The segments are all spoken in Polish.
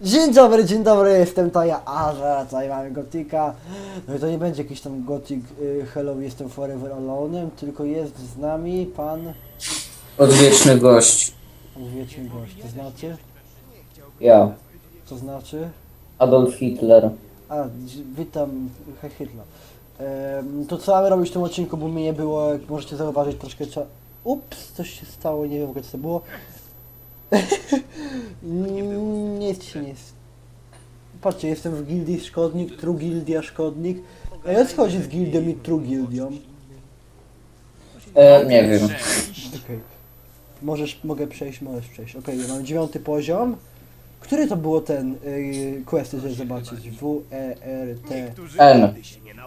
Dzień dobry, dzień dobry, jestem to ja, a zaraz tutaj mamy Gotika. No i to nie będzie jakiś tam Gothic y, Hello, jestem Forever Alone'em, tylko jest z nami pan... Odwieczny gość. Wiecie gość, to znaczy? Ja. To znaczy? Adolf Hitler. A, dzi- witam, Heil Hitler. Em, to co mamy robić w tym odcinku, bo mnie nie było, jak możecie zauważyć, troszkę cza... Ups, coś się stało, nie wiem w ogóle co to było. Mm, nie jest się, nie jest. Patrzcie, jestem w gildii Szkodnik, True Gildia Szkodnik. A ja co chodzi z gildią i True Gildią? E, nie wiem. Okej. Możesz, mogę przejść, możesz przejść. Okej, mam dziewiąty poziom. Który to było ten yy, quest, żeby zobaczyć? W, E, R, T, N.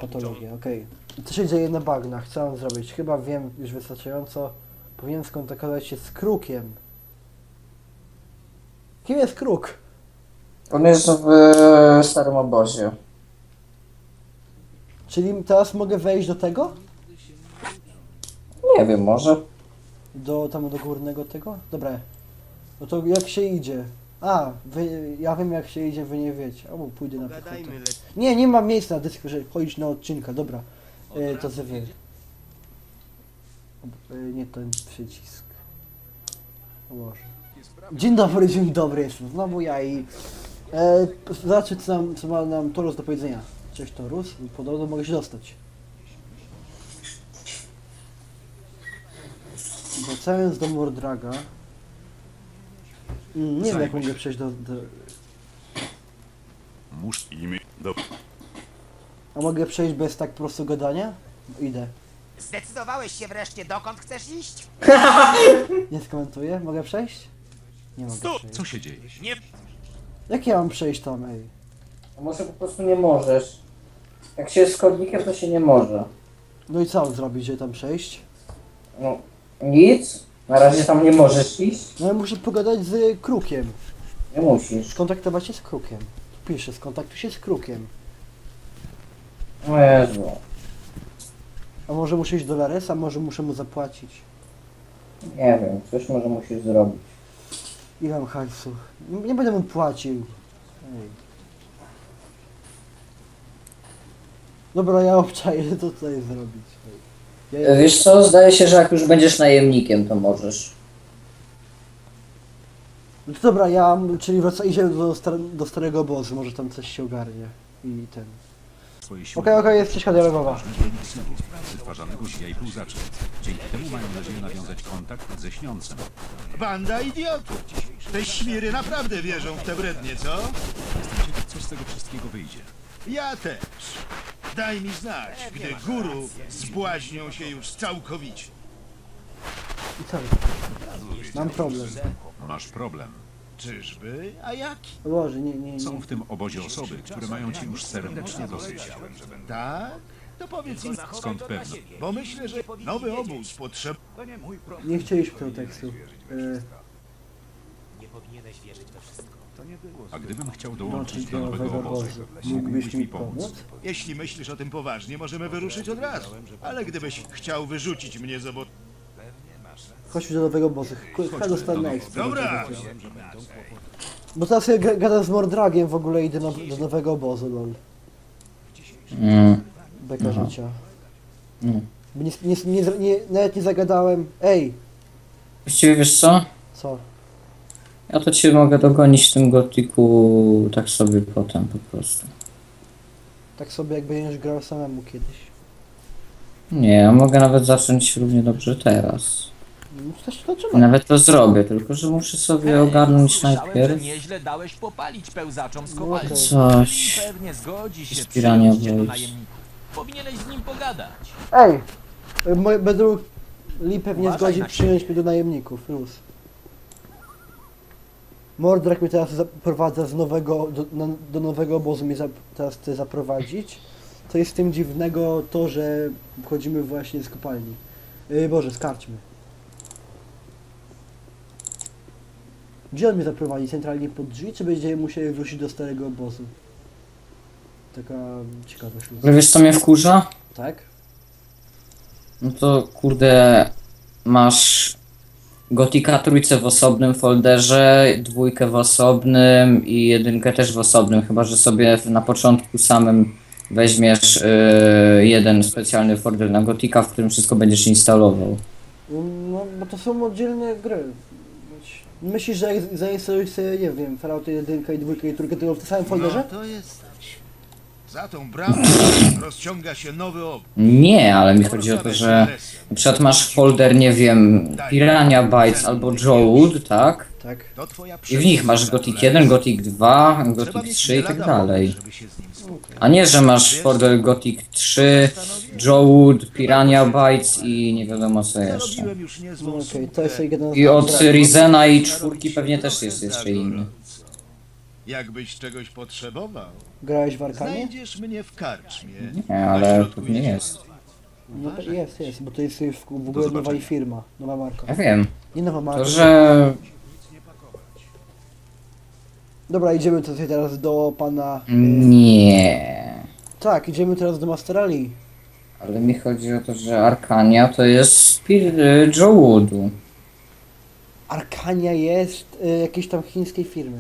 patologia, okej. Co się dzieje na bagnach? Co mam zrobić? Chyba wiem już wystarczająco. Powinienem skontaktować się z Krukiem. Kim jest Kruk? On jest w e, starym obozie. Czyli teraz mogę wejść do tego? Nie wiem, może. Do tam do górnego tego? Dobra. No to jak się idzie? A, wy, ja wiem jak się idzie, wy nie wiecie. Albo pójdę na piechotę. Nie, nie ma miejsca na dysku, żeby chodzić na odcinka, dobra. E, to co wy. E, nie ten przycisk. O Boże. Dzień dobry, dzień dobry, jestem znowu ja i... E, zobaczcie co, nam, co ma nam Torus do powiedzenia. Cześć Torus, podobno mogę się dostać. Wracając do Mordraga. Mm, Nie wiem jak mogę przejść do, do... Musz imię do... A mogę przejść bez tak prosto gadania? Idę. Zdecydowałeś się wreszcie, dokąd chcesz iść? Nie skomentuję? Mogę przejść? Nie mogę przejść. Co się dzieje? Nie... Jak ja mam przejść tam, ej? A może po prostu nie możesz. Jak się jest kodnikiem, to się nie może. No i co mam zrobić, żeby tam przejść? No, nic. Na razie tam nie możesz iść. No ja muszę pogadać z Krukiem. Nie musisz. Skontaktować się z Krukiem. Tu pisze, skontaktuj się z Krukiem. O Jezu. A może muszę iść do Laresa, może muszę mu zapłacić. Nie wiem, coś może musisz zrobić. Ile mam hajsu? Nie nie będę mu płacił. Ej. Dobra, ja obczaję, co tutaj zrobić. Ej. Ja, E, Wiesz co, zdaje się, że jak już będziesz najemnikiem, to możesz. No to dobra, ja, czyli wraca, idziemy do, star do starego obozu, może tam coś się ogarnie. I ten. Swoje siły Okej, okej, jest przeszkoda lewowa. wytwarzanego z jaj półzaczy. Dzięki temu mają nadzieję nawiązać kontakt ze śniącym. Banda idiotów! Te świry naprawdę wierzą w te brednie, co? Jestem ciekaw, co z tego wszystkiego wyjdzie. Ja też. Daj mi znać, gdy guru zbłaźnią się już całkowicie. I co? Mam problem. Masz problem. Czyżby? A jaki? O Boże, nie, nie, nie. Są w tym obozie osoby, które mają ci już serdecznie dosyć. Tak? To powiedz im, Skąd pewno? bo myślę, że nowy obóz potrzebuje. Nie chcieliśmy tego tekstu. E, A gdybym chciał dołączyć dołączyć do nowego obozu. mógłbyś mi pomóc? Jeśli myślisz o tym poważnie, możemy wyruszyć od razu. Ale gdybyś chciał wyrzucić mnie z obozu... chodźmy do nowego obozu. Chyba dostanę na expo. Dobra! Bo teraz ja ga- gadam z Mordragiem w ogóle idę na, do nowego obozu, lol. Mm. Beka Aha. życia. Mm. Bo Nie, nie, nie, nie, nawet nie zagadałem. Ej, Właściwie wiesz co? co? Ja to cię mogę dogonić w tym gotiku tak sobie potem po prostu. Tak sobie jak będziesz grał samemu kiedyś. Nie, ja mogę nawet zacząć równie dobrze teraz. To. Nawet to zrobię, tylko że muszę sobie ogarnąć Słyszałem, najpierw że nieźle dałeś popalić pełzaczom z kopalni. okej. coś. Pewnie zgodzi się Wspieranie przyjąć cię do obojów. najemników. Powinieneś z nim pogadać. Ej! Mo- Będą Lee pewnie Uważaj zgodzi na przyjąć mnie do najemników, luz. Mordrak mnie teraz zaprowadza z nowego, do, na, do nowego obozu mnie za, teraz chce zaprowadzić. Co jest z tym dziwnego to, że wchodzimy właśnie z kopalni. Yy, Boże, z karczmy. Gdzie on mnie zaprowadzi? Centralnie pod drzwi, czy będziemy musieli wrócić do starego obozu? Taka ciekawość. luz. Ale wiesz co mnie wkurza? Tak? No to kurde, masz Gotika trójce w osobnym folderze, dwójkę w osobnym i jedynkę też w osobnym, chyba że sobie na początku samym weźmiesz yy, jeden specjalny folder na Gotika, w którym wszystko będziesz instalował. No, bo to są oddzielne gry. Myślisz, że jak zainstalujesz sobie, nie wiem, Fallout 1 i 2 i 3 tylko w tym samym folderze? No to jesteś. Za tą bramą rozciąga się nowy obóz. Nie, ale mi chodzi o to, że na przykład masz folder, nie wiem, Pirania Bytes albo Jowood, tak? Tak. To twoja I w nich masz Gothic 1, Gothic 2, Gothic 3 i tak dalej. A nie, że masz folder Gothic 3, Jowood, Pirania Bytes i nie wiadomo co jeszcze. No, Okej, to jest jeden I od Rizena i czwórki pewnie też jest jeszcze inny. Jakbyś czegoś potrzebował, Grałeś w Arkanie? znajdziesz mnie w karczmie. Nie, ale środku to nie jeziora. jest. No to jest, jest, bo to jest w, w ogóle nowa firma, nowa marka. Ja wiem. Nie nowa marka. To, że... Dobra, idziemy tutaj teraz do pana... y, Nie. Tak, idziemy teraz do Master Ali. Ale mi chodzi o to, że Arkania to jest Pir y, Jowoodu. Arkania jest y, jakiejś tam chińskiej firmy.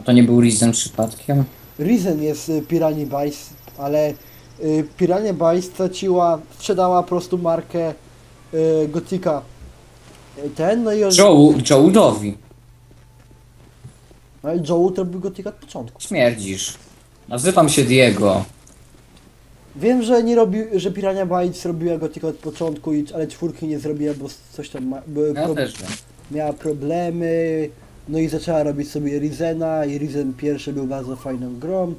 A to nie był Rizen przypadkiem? Risen jest y, Pirani ale y, Pirania Bytes straciła, sprzedała po prostu markę y, Gotika. Y, Ten, no i on... Joe, Jowoodowi. No i Joe to był Gotika od początku. Śmierdzisz. Nazywam się Diego. Wiem, że nie robił, że Pirania Bytes robiła Gotika od początku, i, ale czwórki nie zrobiła, bo coś tam ma, były Ja pro, też wiem. miała problemy, no i zaczęła robić sobie Rizena i Rizen pierwszy był bardzo fajną grą.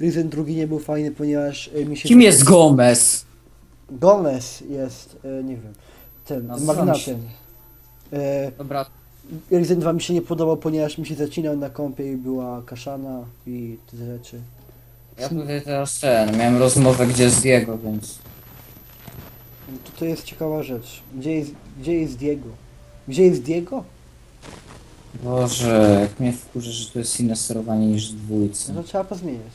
Rizen drugi nie był fajny, ponieważ y, mi się... Kim jest Gomez? Gomez jest, y, nie wiem, ten, Nazywam magnatem. E, Dobra, Ryzen 2 mi się nie podobał, ponieważ mi się zacinał na kąpie i była kaszana i te rzeczy. ja tutaj teraz ten, miałem rozmowę gdzie z Diego, więc... No To, to jest ciekawa rzecz. Gdzie jest, gdzie jest Diego? Gdzie jest Diego? Boże, jak mnie wkurzy, że to jest inne sterowanie niż w dwójce. No to trzeba pozmieniać.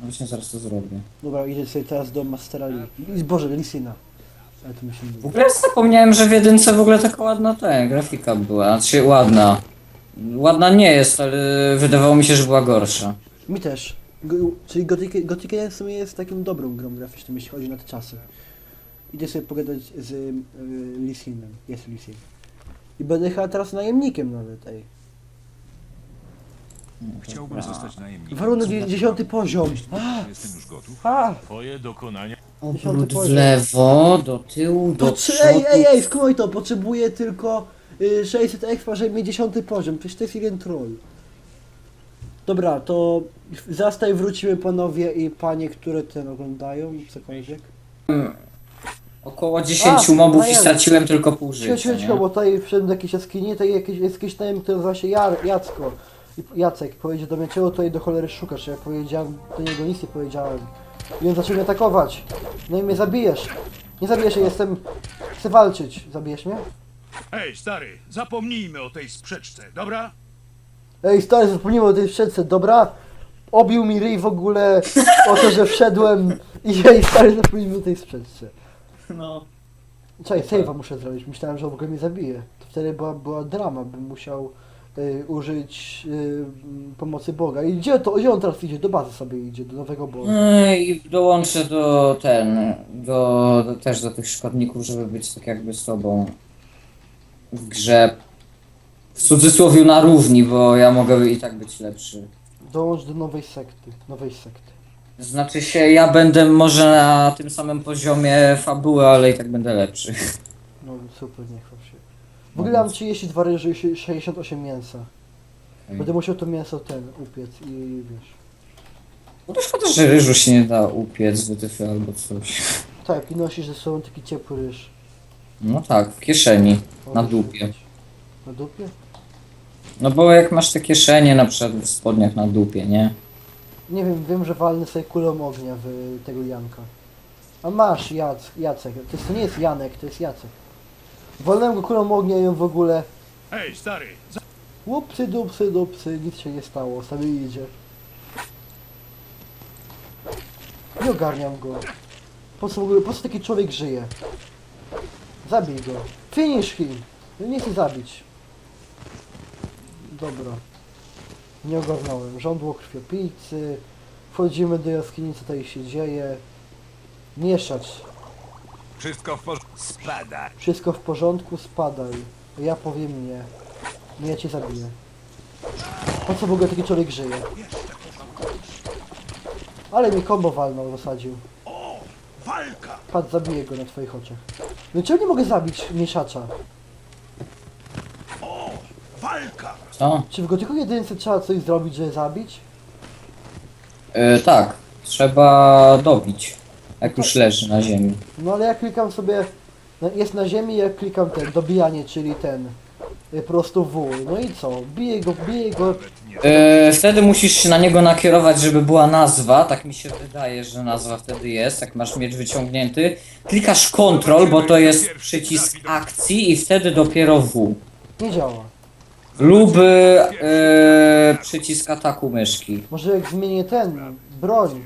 No właśnie zaraz to zrobię. Dobra, idę sobie teraz do Mastera Lee. Boże, Lisina. Ale to W ogóle zapomniałem, że w jedynce w ogóle taka ładna ta grafika była. Znaczy ładna. Ładna nie jest, ale wydawało mi się, że była gorsza. Mi też. Go, czyli Gothic, Gothic 1 w sumie jest taką dobrą grą graficzną, jeśli chodzi na te czasy. Idę sobie pogadać z y. Jest Lisin. I będę chyba teraz najemnikiem nawet, ej. Chciałbym zostać najemnikiem. Warunek 10 poziom. Jestem już gotów. a, Twoje dokonania. Obrót w poziom. lewo, do tyłu, do Potrze- przodu. ej, ej, ej, skumuj to, potrzebuję tylko y, 600 expa, żeby mieć 10 poziom, przecież to jest jeden troll. Dobra, to zastaj wrócimy panowie i panie, które ten oglądają, cokolwiek. Około 10 A, mobów i straciłem tylko pół Cicho, życia. cicho, cicho, nie? bo tutaj wszedłem do jakiejś jaskini, jakiś, jest jakiś tam, który nazywa się Jar, Jacko. I Jacek powiedział do mnie, czego tutaj do cholery szukasz? Ja powiedziałem, do niego nic nie powiedziałem. I on zaczął mnie atakować. No i mnie zabijesz. Nie zabijesz, ja jestem... Chcę walczyć. Zabijesz mnie? Hej, stary, zapomnijmy o tej sprzeczce, dobra? Ej, stary, zapomniałem o tej wszedce, dobra? Obił mi ryj w ogóle o to, że wszedłem i ej, stary, zapomnijmy o tej sprzeczce. No. Czekaj, save'a muszę zrobić, myślałem, że w ogóle mnie zabije. To wtedy była, była drama, bym musiał użyć y, pomocy Boga. I gdzie to, gdzie on teraz idzie? Do bazy sobie idzie, do nowego Boga. No I dołączę do ten, do, do też do tych szkodników, żeby być tak jakby z tobą w grze. W cudzysłowie na równi, bo ja mogę i tak być lepszy. Dołącz do nowej sekty, nowej sekty. Znaczy się, ja będę może na tym samym poziomie fabuły, ale i tak będę lepszy. No super, nie chwal się. W ogóle mam 32 ryży i 68 mięsa. Będę musiał to mięso ten upiec i wiesz. No to szkoda, że ryżu się nie da upiec, wytyfy albo coś. Tak, i nosisz ze sobą taki ciepły ryż. No tak, w kieszeni, na dupie. upiec. Na dupie? No bo jak masz te kieszenie na przykład w spodniach na dupie, nie? Nie wiem, wiem, że walnę sobie kulą ognia w tego Janka. A masz, Jac, Jacek. To, jest, to nie jest Janek, to jest Jacek. Walnąłem go kulą ognia i on w ogóle... Hej, stary, Łupsy, dupsy, dupsy, nic się nie stało, sobie idzie. Nie ogarniam go. Po co w ogóle, po co taki człowiek żyje? Zabij go. Finish him. No nie chcę zabić. Dobra. Nie ogarnąłem. Żądło krwiopijcy. Wchodzimy do jaskini, co tutaj się dzieje. Mieszać. Wszystko w porządku. Spada. Wszystko w porządku, spadaj. Ja powiem nie. Nie, ja cię zabiję. Po co w ogóle taki człowiek żyje? Ale mi kombo walnął, zasadził. Walka! Patrz, zabiję go na twoich oczach. No czemu nie mogę zabić mieszacza? Walka! Co? Czy w Gotyku jedynce trzeba coś zrobić, żeby zabić? E, tak, trzeba dobić. Jak już leży na ziemi. No ale ja klikam sobie... no, Jest na ziemi, ja klikam ten, dobijanie, czyli ten... y, Po prostu W. No i co? Biję go, biję go... E, wtedy musisz się na niego nakierować, żeby była nazwa. Tak mi się wydaje, że nazwa wtedy jest, jak masz miecz wyciągnięty. Klikasz Ctrl, bo to jest przycisk akcji i wtedy dopiero W. Nie działa. Lub e, przycisk ataku myszki. Może jak zmienię ten, broń.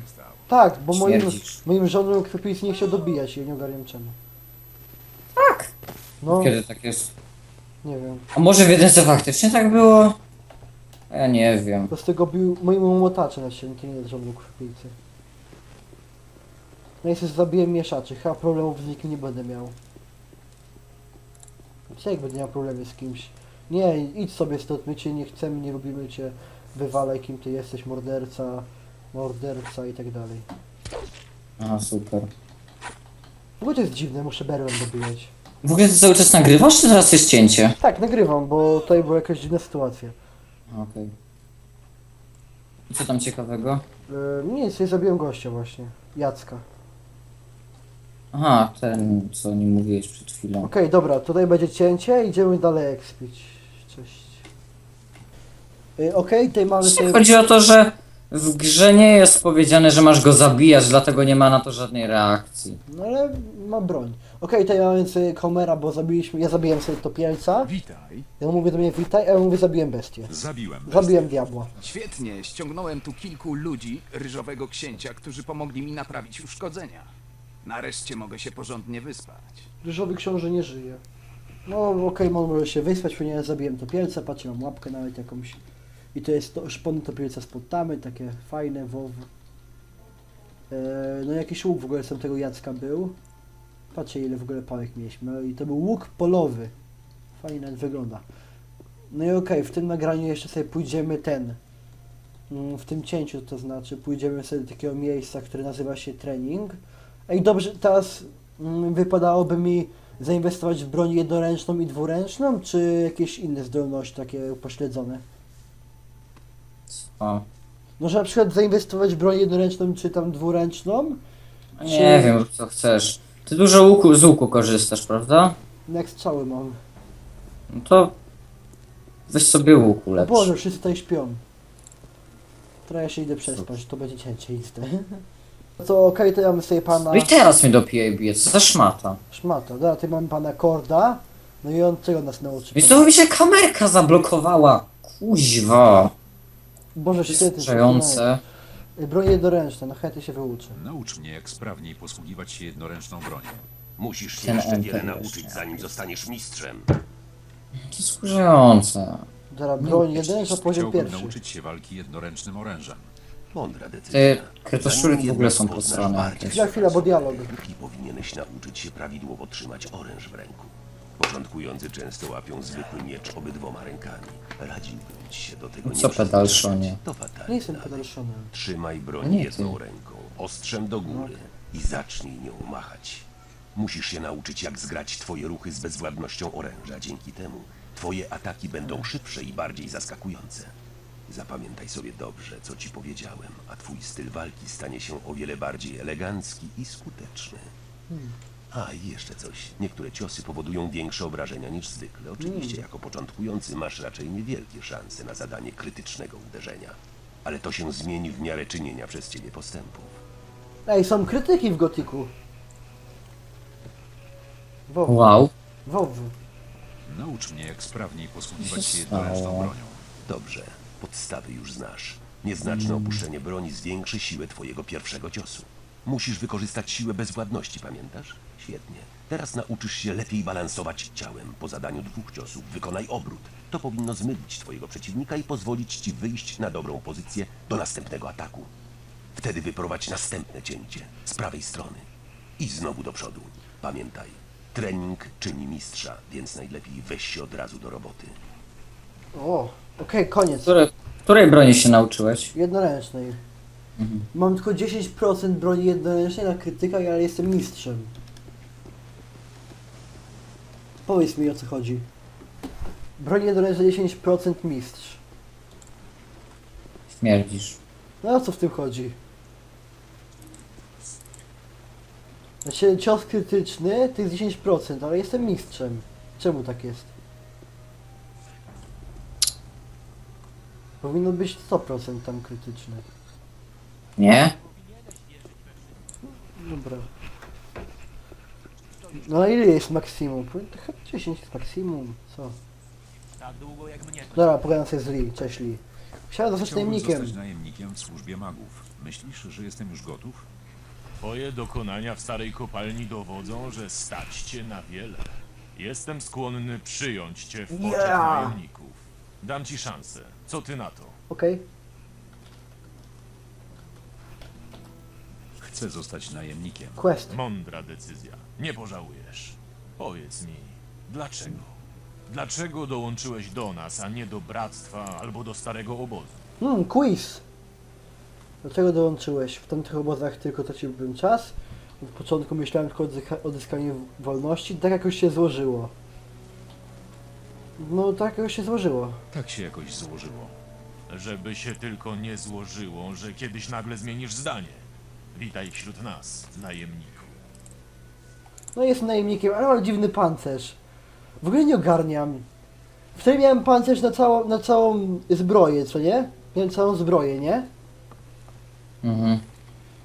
Tak, bo moim, Śmierdzisz. moim żoną krwiopijcy nie chciał dobijać i ja nie ogarniam czemu. Tak. No, Kiedy tak jest? nie wiem. A może w jedynce faktycznie tak było? Ja nie wiem. Po z tego bił mojemu młotacze na ścianie, to nie jest żoną krwiopijcy. No i sobie zabiłem mieszaczy, chyba problemów z nikim nie będę miał. Co jak będę miał problemy z kimś? Nie, idź sobie stąd, my cię nie chcemy, nie lubimy cię, wywalaj kim ty jesteś, morderca, morderca i tak dalej. A super. W ogóle to jest dziwne, muszę berłem dobijać. W ogóle ty cały czas nagrywasz, czy teraz jest cięcie? Tak, nagrywam, bo tutaj była jakaś dziwna sytuacja. Okej. I co tam ciekawego? Yy, nic, ja zabiłem gościa właśnie, Jacka. Aha, ten, co nie mówiłeś przed chwilą. Okej, dobra, tutaj będzie cięcie, idziemy dalej ekspić. Cześć. Yy, Okej, tutaj mamy Właśnie sobie... chodzi o to, że w grze nie jest powiedziane, że masz go zabijać, dlatego nie ma na to żadnej reakcji. No ale mam broń. Okej, tutaj mamy sobie komera, bo zabiliśmy, ja zabiłem sobie topielca. Witaj. Ja mówię do mnie witaj, a ja mówię zabiłem bestię. Zabiłem. Zabiłem diabła. Świetnie, ściągnąłem tu kilku ludzi, ryżowego księcia, którzy pomogli mi naprawić uszkodzenia. Nareszcie mogę się porządnie wyspać. Ryżowy książę nie żyje. No okej, on może się wyspać, ponieważ ja zabiłem topielca, patrzę, mam łapkę nawet jakąś. I to jest to, szpony topielca z podtamy, takie fajne, wow. Eee, no jakiś łuk w ogóle z tego Jacka był. Patrzcie ile w ogóle pałek mieliśmy. No I to był łuk polowy. Fajnie nawet wygląda. No i okej, w tym nagraniu jeszcze sobie pójdziemy ten. mm, W tym cięciu to znaczy pójdziemy sobie do takiego miejsca, które nazywa się trening. Ej, dobrze, teraz mm, wypadałoby mi zainwestować w broń jednoręczną i dwuręczną, czy jakieś inne zdolności takie upośledzone? O. No, że na przykład zainwestować w broń jednoręczną, czy tam dwuręczną? Nie wiem, co chcesz. Ty dużo łuku, z łuku korzystasz, prawda? Jak strzały mam. No to weź sobie łuku lepszy. Boże, wszyscy tutaj śpią. Teraz ja się idę przespać, to będzie iste. No to okej, to ja mam sobie pana No i teraz mnie dopije bije, co za szmata. szmata. Dobra, tutaj mam pana Korda. No i on czego nas nauczy? I znowu mi się kamerka zablokowała. Kuźwa. Boże święty. Przerażające. Broń jednoręczna, no chętnie się wyuczę. Naucz mnie, jak sprawniej posługiwać się jednoręczną bronią. Musisz się Ten jeszcze wiele jeszcze. nauczyć, zanim zostaniesz mistrzem. To jest wkurzające. Broń jednoręczna, poziom Chciałbym pierwszy. nauczyć się walki jednoręcznym orężem. Mądra decyzja. Te kretoszczury Zanim w ogóle jednak są poznasz posrane bardziej. Chwila, chwila, bo dialog. techniki, powinieneś nauczyć się prawidłowo trzymać oręż w ręku. Początkujący często łapią zwykły miecz obydwoma rękami. Radziłbym ci się do tego Co pedalszonie? To fatalnie. Nie jestem pedalszonem. Trzymaj broń nie ty. jedną ręką, ostrzem do góry i zacznij nią machać. Musisz się nauczyć, jak zgrać twoje ruchy z bezwładnością oręża. Dzięki temu twoje ataki będą szybsze i bardziej zaskakujące. Zapamiętaj sobie dobrze, co ci powiedziałem, a twój styl walki stanie się o wiele bardziej elegancki i skuteczny. A i jeszcze coś. Niektóre ciosy powodują większe obrażenia niż zwykle. Oczywiście, jako początkujący masz raczej niewielkie szanse na zadanie krytycznego uderzenia. Ale to się zmieni w miarę czynienia przez ciebie postępów. Ej, są krytyki w gotiku. Wow, Wow. wow. Naucz mnie, jak sprawniej posługiwać się jednoręczną bronią. Dobrze, podstawy już znasz. Nieznaczne opuszczenie broni zwiększy siłę twojego pierwszego ciosu. Musisz wykorzystać siłę bezwładności, pamiętasz? Świetnie. Teraz nauczysz się lepiej balansować ciałem. Po zadaniu dwóch ciosów wykonaj obrót. To powinno zmylić twojego przeciwnika i pozwolić ci wyjść na dobrą pozycję do następnego ataku. Wtedy wyprowadź następne cięcie z prawej strony. I znowu do przodu. Pamiętaj, trening czyni mistrza, więc najlepiej weź się od razu do roboty. O, okej, koniec. Które, której broni się nauczyłeś? Jednoręcznej. Mam tylko 10% broni jednoręcznej na krytyka, ale jestem mistrzem. Powiedz mi o co chodzi. Broń jednoręcznej 10% mistrz. Śmierdzisz. No o co w tym chodzi? Znaczy cios krytyczny to jest 10%, ale jestem mistrzem. Czemu tak jest? Powinno być 100% tam krytyczne. Nie? Dobra. No ile jest maksimum? Powiem, to chyba 10 jest maksimum. Co? Tak długo jak mnie to Dobra, pogadam sobie z Lee. Cześć Lee. Chciałem zostać Chciałbym najemnikiem. zostać najemnikiem w służbie magów. Myślisz, że jestem już gotów? Twoje dokonania w starej kopalni dowodzą, że stać cię na wiele. Jestem skłonny przyjąć cię w poczet Yeah. najemników. Dam ci szansę. Co ty na to? Okej. Chcę zostać najemnikiem. Quest. Mądra decyzja. Nie pożałujesz. Powiedz mi, dlaczego? Dlaczego dołączyłeś do nas, a nie do bractwa albo do starego obozu? Hmm, quiz. Dlaczego dołączyłeś? W tamtych obozach tylko traciłbym czas. W początku myślałem tylko o odzyska- odzyskaniu wolności. Tak jakoś się złożyło. No tak jakoś się złożyło. Tak się jakoś złożyło. Żeby się tylko nie złożyło, że kiedyś nagle zmienisz zdanie. Witaj wśród nas, najemniku. No jest najemnikiem, ale ma dziwny pancerz. W ogóle nie ogarniam. Wtedy miałem pancerz na całą, na całą zbroję, co nie? Miałem całą zbroję, nie? Mhm.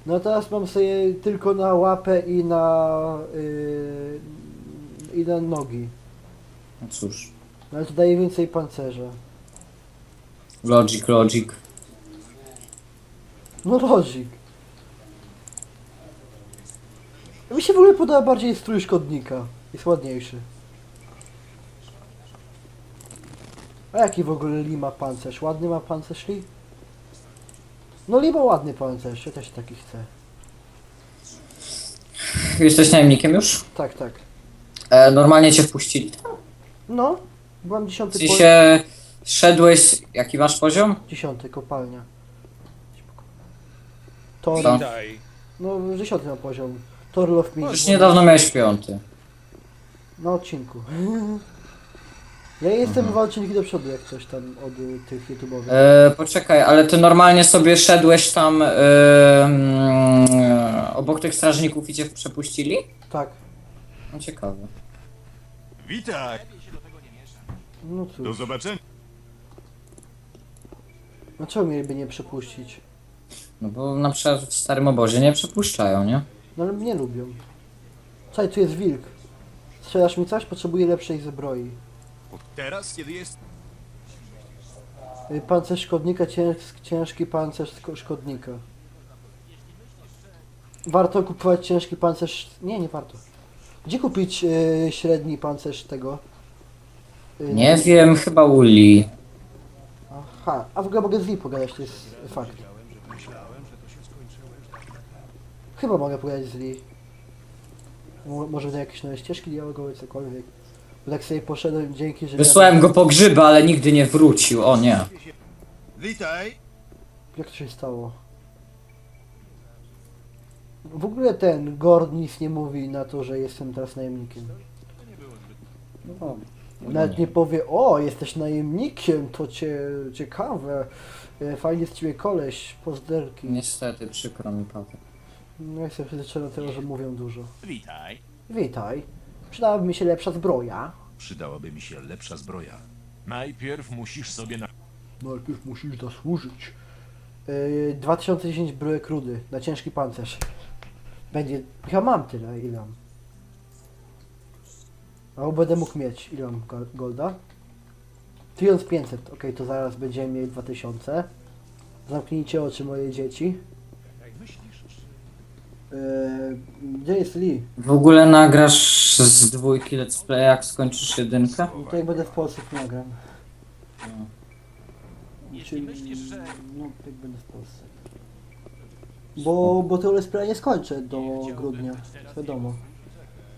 No teraz mam sobie tylko na łapę i na... Yy, i na nogi. No cóż. No ale to daje więcej pancerza. Logic, logic. No logic. Mi się w ogóle podoba bardziej strój szkodnika. Jest ładniejszy. A jaki w ogóle Lee ma pancerz? Ładny ma pancerz Lee? No Lee ma ładny pancerz, ja też taki chcę. Jesteś najemnikiem już? Tak, tak. E, normalnie cię wpuścili. No, byłam dziesiąty W po... sensie szedłeś, jaki masz poziom? Dziesiąty, kopalnia. Tor... Co? No, dziesiąty ma poziom. Torlow mi. Już niedawno miałeś piąty. Na odcinku. Ja jestem dwa odcinki do przodu, jak coś tam od y, tych YouTube'owych. E, poczekaj, ale ty normalnie sobie szedłeś tam e, mm, obok tych strażników i cię przepuścili? Tak. No ciekawe. Witaj! No Do cóż. zobaczenia. No czemu mieliby nie przepuścić? No bo na przykład w starym obozie nie przepuszczają, nie? No ale mnie lubią. Słuchaj, tu jest wilk. Strzelasz mi coś? Potrzebuję lepszej zbroi. Teraz, kiedy jest... Y, Pancerz szkodnika, cięż, ciężki pancerz szkodnika. Warto kupować ciężki pancerz... Nie, nie warto. Gdzie kupić y, średni pancerz tego? Y, Nie wiem, chyba Uli. Aha, a w ogóle mogę z Lee pogadać, to jest fakt. Chyba mogę pogadać z Lee. Mo- Może na jakieś nowe ścieżki dialogowe, cokolwiek. Bo tak sobie poszedłem dzięki, że... Wysłałem go po grzyby, ale nigdy nie wrócił. O nie. Witaj! Jak to się stało? W ogóle ten Gord nic nie mówi na to, że jestem teraz najemnikiem. No, Nawet nie powie, o, jesteś najemnikiem, to cię ciekawe. E, Fajnie z ciebie koleś, pozderki. Niestety, przykro mi, Paweł. No jestem przyzwyczajony do tego, że mówią dużo. Witaj. Witaj. Przydałaby mi się lepsza zbroja. Przydałaby mi się lepsza zbroja. Najpierw musisz sobie na... Najpierw musisz zasłużyć. Yy, 2010 bryłek rudy na ciężki pancerz. Będzie. Ja mam tyle, ile mam. A będę mógł mieć. Ile mam go- golda? 1500, ok, to zaraz będziemy mieli 2000. Zamknijcie oczy moje dzieci. Gdzie jest Lee? W ogóle nagrasz z dwójki let's play, jak skończysz jedynkę? No to jak będę w Polsce, to nagram. Jeśli myślisz, że... No, jak będę w Polsce. Bo, bo to let's play nie skończę do grudnia, wiadomo.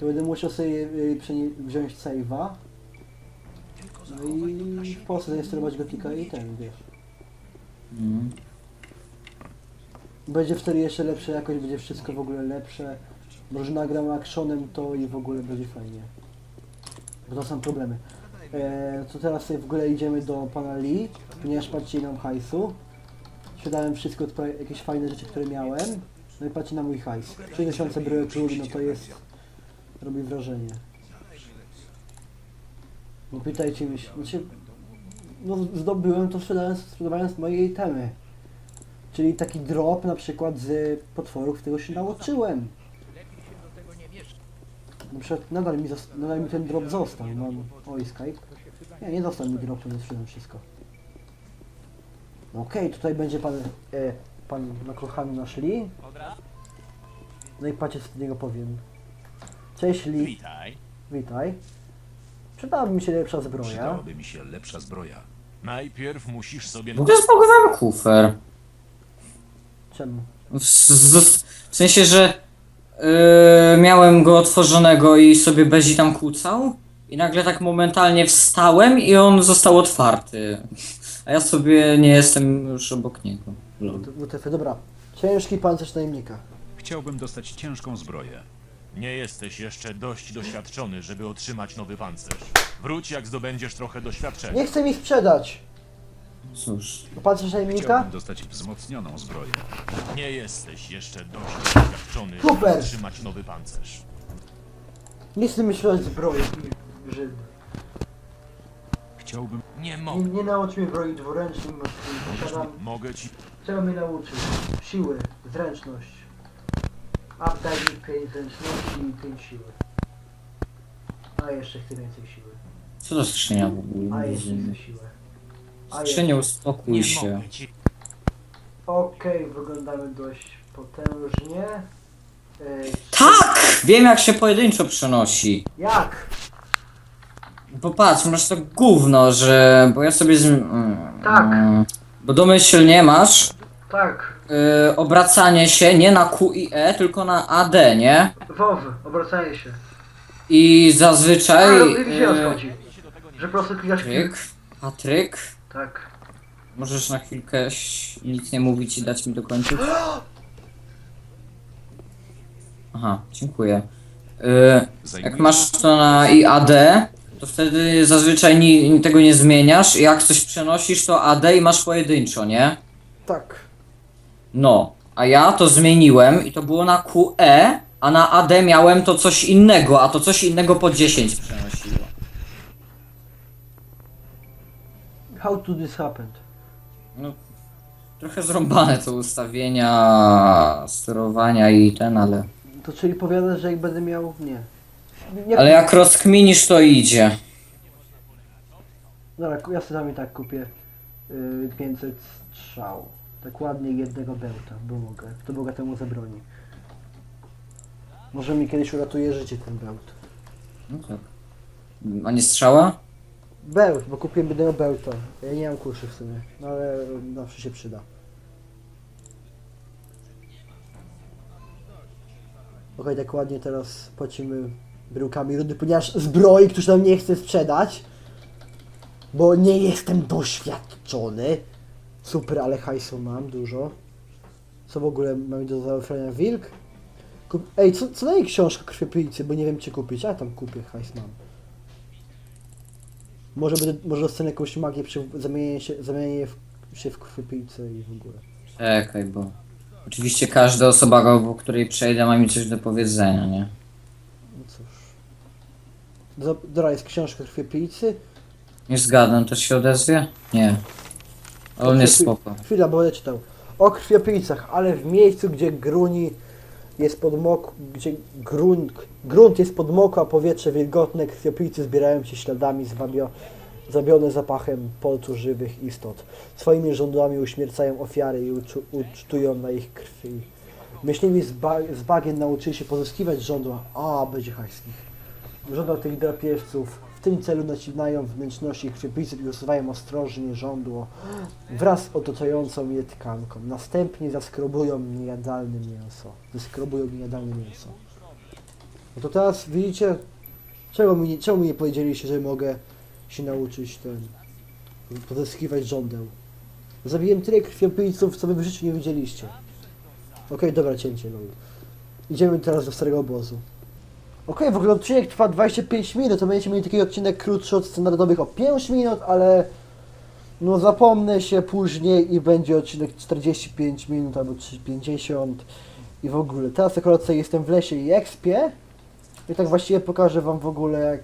To będę musiał sobie y, przenie- wziąć save'a. No i w Polsce zainstalować gotika i ten, wiesz. Mm. Będzie wtedy jeszcze lepsza jakość, będzie wszystko w ogóle lepsze. Może nagram actionem to i w ogóle będzie fajnie. Bo to są problemy. E, to teraz sobie w ogóle idziemy do pana Lee, ponieważ patrzcie mam hajsu. Sprzedałem wszystko, jakieś fajne rzeczy, które miałem. No i patrzcie na mój hajs. 3000 bryłek król, no to jest... robi wrażenie. No pytajcie mnie, się- znaczy... No zdobyłem to sprzedając, sprzedając moje itemy. Czyli taki drop na przykład z potworów, tego się nauczyłem. Na przykład nadal mi, nadal mi ten drop został. Mam. Oj, Skype. Nie, nie został mi drop, to sprzedam wszystko. No okej, tutaj będzie pan, e, pan nakochany nasz Lee. No i patrzcie co do niego powiem. Cześć Lee, Witaj. witaj. Przydałaby mi się lepsza zbroja. Przydałaby mi się lepsza zbroja. Najpierw musisz sobie... W ogóle zbugowałem kufer. Czemu? W, z, w sensie, że yy, miałem go otworzonego i sobie Bezi tam kłócał i nagle tak momentalnie wstałem i on został otwarty. A ja sobie nie jestem już obok niego. WTF, dobra. Ciężki pancerz najemnika. Chciałbym dostać ciężką zbroję. Nie jesteś jeszcze dość doświadczony, żeby otrzymać nowy pancerz. Wróć, jak zdobędziesz trochę doświadczenia. Nie chcę mi sprzedać! Cóż, Pancerz najemnika? Chciałbym dostać wzmocnioną zbroję. Nie jesteś jeszcze dość doświadczony, żeby Super. otrzymać nowy pancerz. Nie chcę sprzedać zbroi. Żyd. Chciałbym... Nie Nie, mogę. nie naucz mnie broni dwuręcznej, posiadam... Mogę ci... Czego mnie nauczyć? Siły, zręczność. Up daj mi 5 zręczności i 5 siły. A jeszcze chcę więcej siły. co to skrzynia w ogóle? A jeszcze chcę siłę. A uspokój Nie się. Okej, wyglądamy dość potężnie. Ej, Tak! Wiem jak się pojedynczo przenosi. jak? Bo patrz, masz to gówno, że... Bo ja sobie z... mm, Tak. mm, Bo domyślnie masz Tak. yy, obracanie się nie na Q i E, tylko na AD, nie? WoW, obracanie się. I A, zazwyczaj... no widzicie o co yy, chodzi. Że po prostu klikasz Patryk, Patryk, Tak. możesz na chwilkę ś- nic nie mówić i dać mi dokończyć? Aha, dziękuję. Yy, jak masz to na IAD, to wtedy zazwyczaj ni tego nie zmieniasz i jak coś przenosisz to AD i masz pojedynczo, nie? Tak. No, a ja to zmieniłem i to było na QE, a na AD miałem to coś innego, a to coś innego po 10 przenosiło. How to this happened? No, trochę zrąbane to ustawienia, sterowania i ten, ale... To czyli powiadasz, że jak będę miał... Nie. nie Ale jak rozkminisz to idzie. Dobra, ja sobie tam i tak kupię yy, 500 strzał. Tak ładnie jednego bełta, bo mogę. Kto Boga temu zabroni. Może mi kiedyś uratuje życie ten bełt. No tak. A nie strzała? Bełt, bo kupiłem jednego bełta. Ja nie mam kuszy w sumie, no ale zawsze się przyda. Okej, tak ładnie teraz płacimy bryłkami rudy, ponieważ zbroi, któż nam nie chce sprzedać, bo nie jestem doświadczony. Super, ale hajsu mam dużo. Co w ogóle mamy do zaoferowania? Wilk? Kup... Ej, co, co daje książka krwiopijcy, bo nie wiem czy kupić, a tam kupię, hajs mam. Może, będę, może dostanę jakąś magię przy zamienieniu się, zamienienie w, się w i w ogóle. Czekaj, bo... Oczywiście każda osoba, po której przejdę, ma mi coś do powiedzenia, nie? No cóż. Do- Dobra, jest książka krwiopijcy. Nie zgadnę, to się odezwie? Nie. Ale on jest spoko. Chwila, bo będę czytał. O krwiopijcach, ale w miejscu, gdzie gruni jest podmok... gdzie grunt, grunt jest podmokły, a powietrze wilgotne, krwiopijcy zbierają się śladami zwabio, zabione zapachem polcu żywych istot. Swoimi żądłami uśmiercają ofiary i uczu, ucztują na ich krwi. Myśliwi z, ba z bagien nauczyli się pozyskiwać żądła. A, będzie hajskich. Żądła tych drapieżców. Tym celu nacinają wnętrzności krwiopijców i usuwają ostrożnie żądło wraz z otaczającą je tkanką. Następnie zaskrobują niejadalne mięso. Zaskrobują niejadalne mięso. No to teraz widzicie, czego mi, czemu mi nie powiedzieliście, że mogę się nauczyć ten, pozyskiwać żądeł. Zabiłem tyle krwiopijców, co wy w życiu nie widzieliście. Okej, dobra, cięcie, no. Idziemy teraz do starego obozu. Okej, w ogóle odcinek trwa 25 minut, to będziecie mieli taki odcinek krótszy od standardowych o 5 minut, ale no zapomnę się później i będzie odcinek 45 minut albo 50 i w ogóle. Teraz akurat sobie jestem w lesie i ekspię i tak właściwie pokażę wam w ogóle jak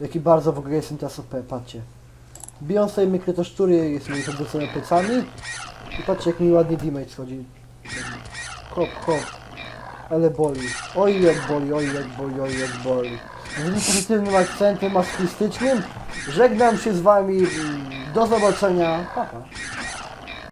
jaki bardzo w ogóle jestem teraz OP, patrzcie. Biją sobie mnie kretoszczury, jest mi podrzucone plecami i patrzcie jak mi ładnie damage schodzi. Hop, hop. Ale boli. Oj jak boli, oj jak boli, oj jak boli. Z pozytywnym akcentem maskistycznym żegnam się z wami. Do zobaczenia. Pa, pa.